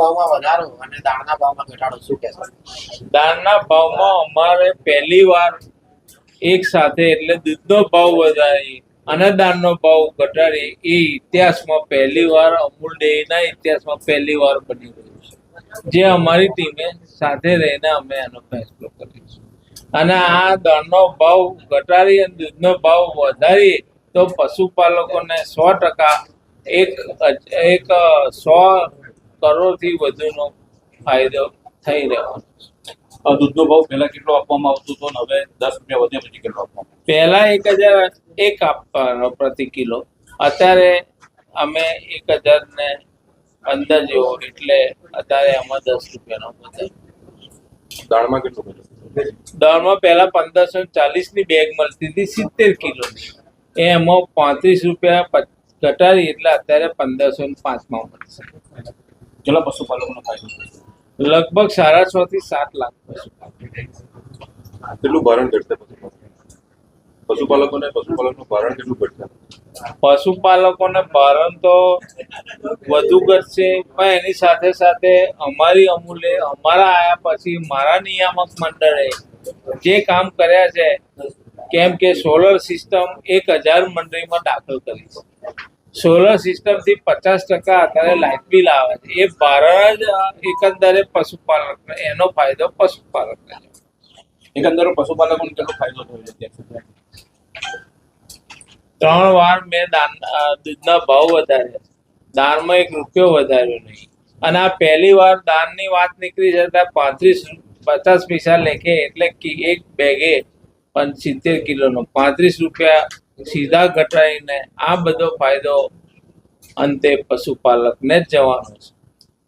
ભાવમાં વધારો અને દાળના ભાવમાં ઘટાડો, શું કહેશો? દાળના ભાવમાં અમારે પહેલી વાર એક સાથે એટલે દૂધનો ભાવ વધારી અને દાળનો ભાવ ઘટાડી, એ ઇતિહાસમાં પહેલી વાર અમૂલ ડેરીના ઇતિહાસમાં પહેલી વાર બની રહ્યું છે. જે અમારી ટીમે સાથે રહીને અમે એનો ફેસલો કરીશું અને આ દાળનો ભાવ ઘટાડી અને દૂધનો ભાવ વધારી તો પશુપાલકોને સો ટકા એક એક, સો કરોડથી વધુનો ફાયદો થઈ રહ્યો છે. આ દૂધનો ભાવ પહેલા કેટલો આપવામાં આવતો હતો ને હવે દસ રૂપિયા વધ્યા પછી કેટલો આપવામાં પહેલા એક હજાર એક આપવાનો પ્રતિ કિલો. અત્યારે અમે એક હજાર ને પંદર જેવો એટલે અત્યારે આમાં દસ રૂપિયાનો વધારો દાળમાં કેટલું બધો દાળમાં પહેલા પંદરસો ચાલીસની બેગ મળતી હતી સિત્તેર કિલોની એ એમાં પાંત્રીસ રૂપિયા ઘટાડી એટલે અત્યારે પંદરસો પાંચમાં મળશે. કેટલા પશુપાલકોનો ફાયદો થશે? લગભગ સાડા છ થી સાત લાખ પશુપાલકો. કેટલું ભારણ ઘટશે પશુપાલકોને? પશુપાલકનું ભારણ કેટલું ઘટશે? પશુપાલકોને ભારણ તો વધુ ઘટશે પણ એની સાથે સાથે અમારી અમૂલે અમારા આયા પછી મારા નિયામક મંડળે જે કામ કર્યા છે કેમ કે સોલર સિસ્ટમ એક હજાર મંડળીમાં દાખલ કરી છે. સોલર સિસ્ટમથી પચાસ ટકા અત્યારે લાઇટ બિલ આવે છે. એ ભારણ જ એકંદરે પશુપાલકને એનો ફાયદો પશુપાલકને. એકંદરે પશુપાલકોને કેટલો ફાયદો થયો છે ત્રણ વાર મેં દાન દૂધના ભાવ વધાર્યા. દાનમાં એક રૂપિયો વધાર્યો નહીં. અને આ પહેલી વાર દાનની વાત નીકળી જતા પાંત્રીસ પચાસ પૈસા લેખે એટલે કે એક બેગે પણ સિત્તેર કિલોનો. પાંત્રીસ રૂપિયા સીધા ઘટાડીને આ બધો ફાયદો અંતે પશુપાલકને જ જવાનો છે.